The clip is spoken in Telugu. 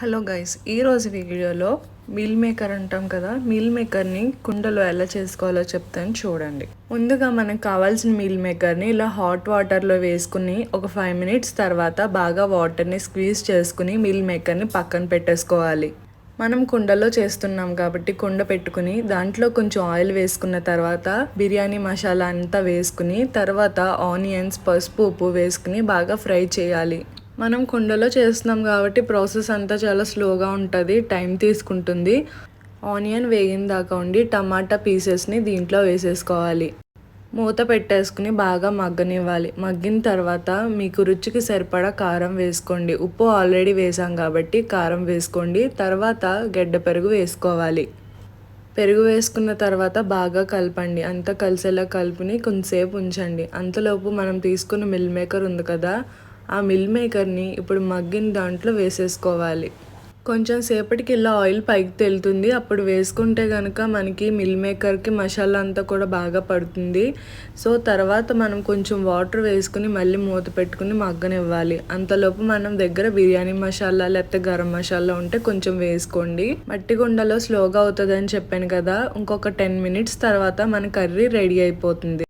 హలో గైస్ ఈరోజు వీడియోలో మీల్ మేకర్ అంటాం కదా మీల్ మేకర్ని కుండలో ఎలా చేసుకోవాలో చెప్తాను చూడండి. ముందుగా మనకు కావాల్సిన మీల్ మేకర్ని ఇలా హాట్ వాటర్లో వేసుకుని ఒక ఫైవ్ మినిట్స్ తర్వాత బాగా వాటర్ని స్క్వీజ్ చేసుకుని మీల్ మేకర్ని పక్కన పెట్టేసుకోవాలి. మనం కుండలో చేస్తున్నాం కాబట్టి కుండ పెట్టుకుని దాంట్లో కొంచెం ఆయిల్ వేసుకున్న తర్వాత బిర్యానీ మసాలా అంతా వేసుకుని తర్వాత ఆనియన్స్ పసుపు ఉప్పు వేసుకుని బాగా ఫ్రై చేయాలి. మనం కుండలో చేస్తున్నాం కాబట్టి ప్రాసెస్ అంతా చాలా స్లోగా ఉంటుంది టైం తీసుకుంటుంది. ఆనియన్ వేగిన దాకా ఉండి టమాటా పీసెస్ని దీంట్లో వేసేసుకోవాలి. మూత పెట్టేసుకుని బాగా మగ్గనివ్వాలి. మగ్గిన తర్వాత మీకు రుచికి సరిపడా కారం వేసుకోండి. ఉప్పు ఆల్రెడీ వేసాం కాబట్టి కారం వేసుకోండి. తర్వాత గడ్డ పెరుగు వేసుకోవాలి. పెరుగు వేసుకున్న తర్వాత బాగా కలపండి. అంతా కలిసేలా కలుపుని కొంతసేపు ఉంచండి. అంతలోపు మనం తీసుకున్న మిల్ మేకర్ ఉంది కదా ఆ మిల్ మేకర్ని ఇప్పుడు మగ్గిన దాంట్లో వేసేసుకోవాలి. కొంచెం సేపటికి ఇలా ఆయిల్ పైకి తెలుతుంది. అప్పుడు వేసుకుంటే కనుక మనకి మిల్ మేకర్కి మసాలా అంతా కూడా బాగా పడుతుంది. సో తర్వాత మనం కొంచెం వాటర్ వేసుకుని మళ్ళీ మూత పెట్టుకుని మగ్గనివ్వాలి. అంతలోపు మనం దగ్గర బిర్యానీ మసాలా లేకపోతే గరం మసాలా ఉంటే కొంచెం వేసుకోండి. మట్టి గుండలో స్లోగా అవుతుంది అని చెప్పాను కదా ఇంకొక టెన్ మినిట్స్ తర్వాత మన కర్రీ రెడీ అయిపోతుంది.